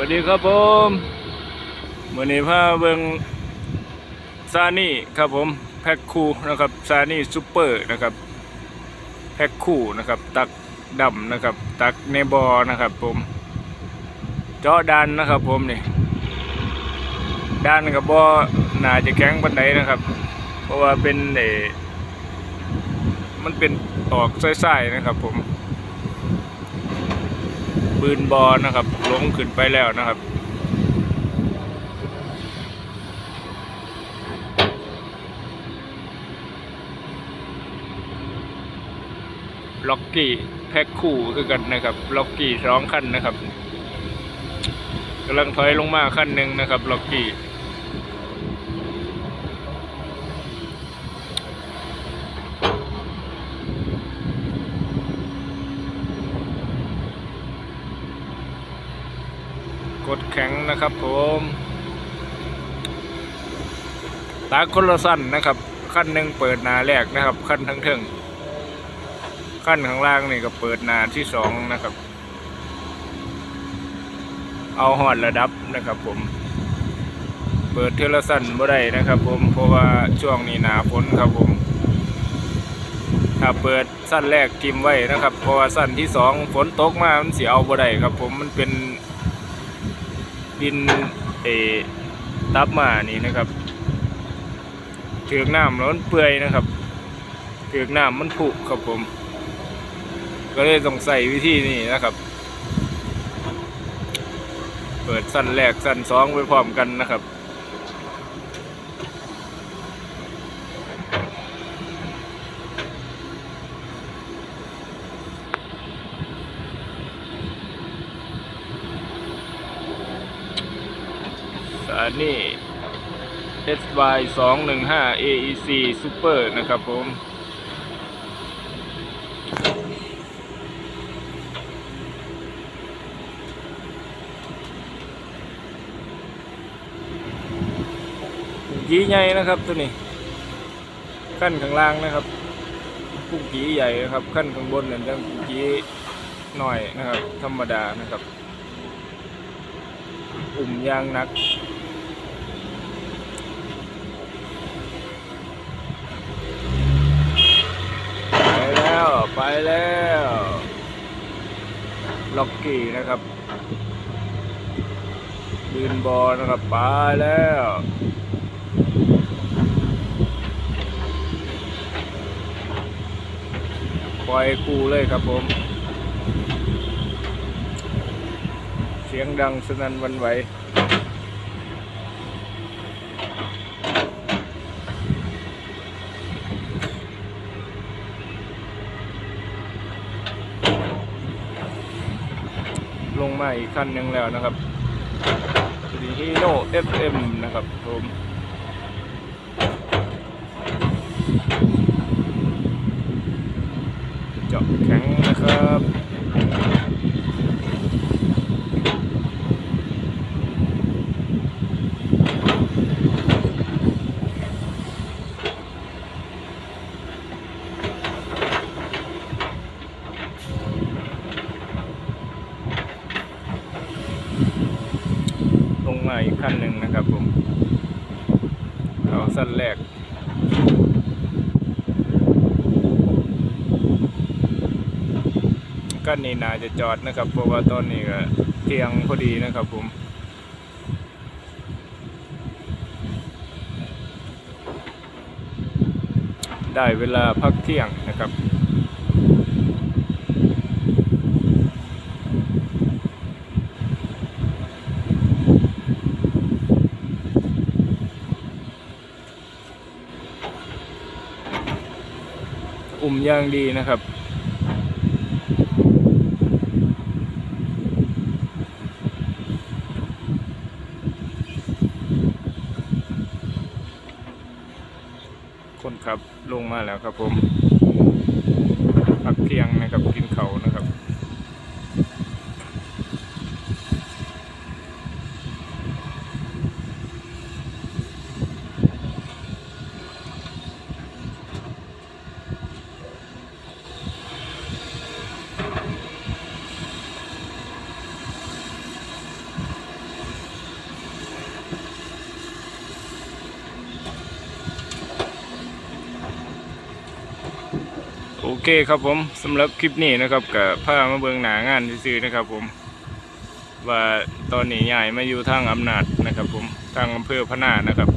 วัสดีครับผมวันนี้พาเบิงซานี่ครับผมแพ็คคู่นะครับซานี่ซูเปอร์นะครับแพ็คคู่นะครับ ตักดำนะครับ ตักในบอนะครับผมเจาะดันนะครับผมนี่ด้านกับบอน่าจะแข็งปันไดนะครับ เพราะว่าเป็นเออมันเป็นออกไส้ๆนะครับผม ปืนบอนะครับลงขึ้นไปแล้วนะครับล็อกกี้แพ็คคู่คือกันนะครับล็อกกี้สองขั้นนะครับกำลังถอยลงมาขั้นหนึ่งนะครับล็อกกี้ กดแข็งนะครับผมตาคนละสั้นนะครับขั้นหนึ่งเปิดนาแรกนะครับ ขั้นทั้งเทิงขั้นข้างล่างนี่ก็เปิดนาที่สองนะครับ เอาหอดระดับนะครับ ผม เปิดเทอละสั้นบ่ได้นะครับ ผมเพราะว่าช่วงนี้หนาฝนครับผม ถ้าเปิดสั้นแรกทิมไว้นะครับ เพราะว่าสั้นที่สองฝนตกมามันเสียเอาบ่ได้ครับ ผมมันเป็น ดินเอตับมานี่นะครับเถือกน้ำแล้วมันเปื่อยนะครับเถือกน้ำมันผุครับผม ก็เลยต้องใส่วิธีนี้นะครับ เปิดสั้นแรกสั้นสองไปพร้อมกันนะครับ นี่ SY 2 1 5 AEC Super นะครับผม กีใหญ่นะครับตัวนี้ ขั้นข้างล่างนะครับกุ้งกีใหญ่นะครับ ขั้นข้างบนเนี่ยจะกุ้งกีหน่อยนะครับ ธรรมดานะครับ อุ่มยางนัก ไปแล้วไปแล้ว ล็อกกี้นะครับยืนบอลนะครับไปแล้วปล่อยกูเลยครับผม เสียงดังสนั่นวันไหว มาอีกขั้นหนึ่งแล้วนะครับดีฮีโน่ FM นะครับผมเจาะแข็งนะครับ มาอีกขั้นหนึ่งนะครับผมเอาสั้นแรกกั้นนี้นาจะจอดนะครับเพราะว่าตอนนี้ก็เที่ยงพอดีนะครับผมได้เวลาพักเที่ยงนะครับ อุ่มย่างดีนะครับคนขับลงมาแล้วครับผมพักเที่ยงนะครับกินเขานะครับ โอเคครับผมสำหรับคลิปนี้นะครับกับพามาเบืองหนางานซื้อนะครับผม ว่าตอนนี้ใหญ่มาอยู่ทางอำนาจนะครับผมทางอำเภอพะนานะครับ